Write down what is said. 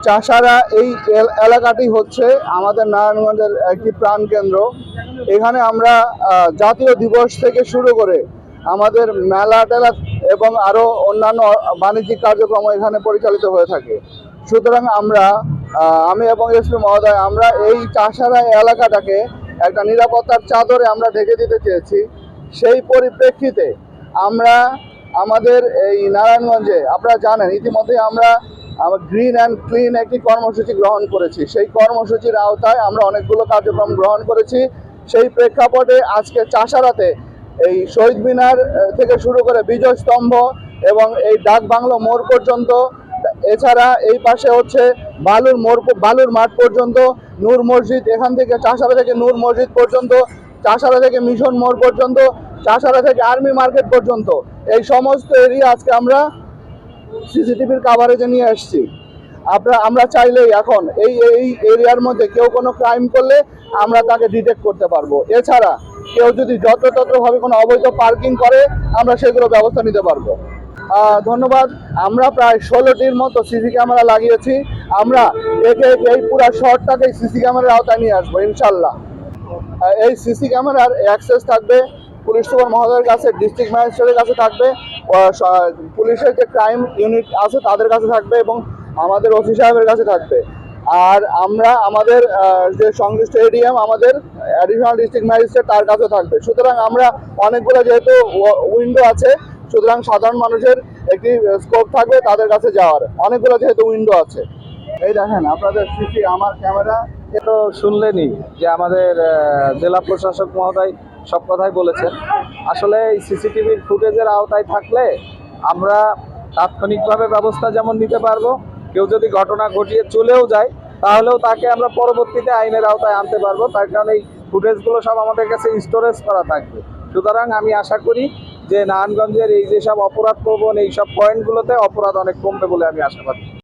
চাষারা এই এল- এলাকাটি হচ্ছে আমাদের নারায়ণগঞ্জের একটি প্রাণকেন্দ্র এখানে আমরা জাতীয় দিবস থেকে শুরু করে আমাদের মেলা টেলা এবং আরও অন্যান্য বাণিজ্যিক কার্যক্রম এখানে পরিচালিত হয়ে থাকে। সুতরাং আমরা আমি এবং এসপি মহোদয়, আমরা এই চাষারা এলাকাটাকে একটা নিরাপত্তার চাদরে আমরা ঢেকে দিতে চেয়েছি। সেই পরিপ্রেক্ষিতে আমরা আমাদের এই নারায়ণগঞ্জে, আপনারা জানেন ইতিমধ্যে আমরা গ্রিন অ্যান্ড ক্লিন একটি কর্মসূচি গ্রহণ করেছি। সেই কর্মসূচির আওতায় আমরা অনেকগুলো কার্যক্রম গ্রহণ করেছি। সেই প্রেক্ষাপটে আজকে চাষারাতে এই শহীদ মিনার থেকে শুরু করে বিজয় স্তম্ভ এবং এই ডাক বাংলো মোড় পর্যন্ত, এছাড়া এই পাশে হচ্ছে বালুর মোড় বালুর মাঠ পর্যন্ত, নূর মসজিদ, এখান থেকে চাষারা থেকে নূর মসজিদ পর্যন্ত, চাষারা থেকে মিশন মোড় পর্যন্ত, চাষারা থেকে আর্মি মার্কেট পর্যন্ত। এই সমস্ত এরিয়া আজকে আমরা সিসিটিভির কাভারেজে নিয়ে আসছি। আমরা আমরা চাইলেই এখন এই এই এরিয়ার মধ্যে কেউ কোনো ক্রাইম করলে আমরা তাকে ডিটেক্ট করতে পারব। এছাড়া কেউ যদি যত্রতত্রভাবে কোনো অবৈধ পার্কিং করে, আমরা সেগুলো ব্যবস্থা নিতে পারব। ধন্যবাদ। আমরা প্রায় ষোলোটির মতো সিসি ক্যামেরা লাগিয়েছি। আমরা একে এই পুরো শহরটাকে সিসি ক্যামেরার আওতায় নিয়ে আসব, ইনশাল্লাহ। এই সিসি ক্যামেরার অ্যাক্সেস থাকবে, পুলিশ সুপার মহোদয়ের কাছে ডিস্ট্রিক্ট ম্যাজিস্ট্রেটের কাছে থাকবে। পুলিশের যে ক্রাইম ইউনিট আছে তাদের কাছে থাকবে এবং আমাদের ওসি সাহেবের কাছে থাকবে। আর আমরা আমাদের যে সংশ্লিষ্ট এডিএম আমাদের অ্যাডিশনাল ডিস্ট্রিক্ট ম্যাজিস্ট্রেট তার কাছে থাকবে। সুতরাং আমরা অনেকগুলো যেহেতু উইন্ডো আছে, সুতরাং সাধারণ মানুষের একটি স্কোপ থাকবে তাদের কাছে যাওয়ার। অনেকগুলো যেহেতু উইন্ডো আছে। এই দেখেন, আপনাদের সিসি আমার ক্যামেরা তো শুনলেনই যে আমাদের জেলা প্রশাসক মহোদয় সব কথাই বলেছেন। আসলে এই সিসিটিভির ফুটেজের আওতায় থাকলে আমরা তাৎক্ষণিকভাবে ব্যবস্থা যেমন নিতে পারব, কেউ যদি ঘটনা ঘটিয়ে চলেও যায়, তাহলেও তাকে আমরা পরবর্তীতে আইনের আওতায় আনতে পারব। তার কারণে এই ফুটেজগুলো সব আমাদের কাছে স্টোরেজ করা থাকবে। সুতরাং আমি আশা করি যে নারায়ণগঞ্জের এই যেসব অপরাধ প্রবণ এইসব পয়েন্টগুলোতে অপরাধ অনেক কমবে বলে আমি আশাবাদী।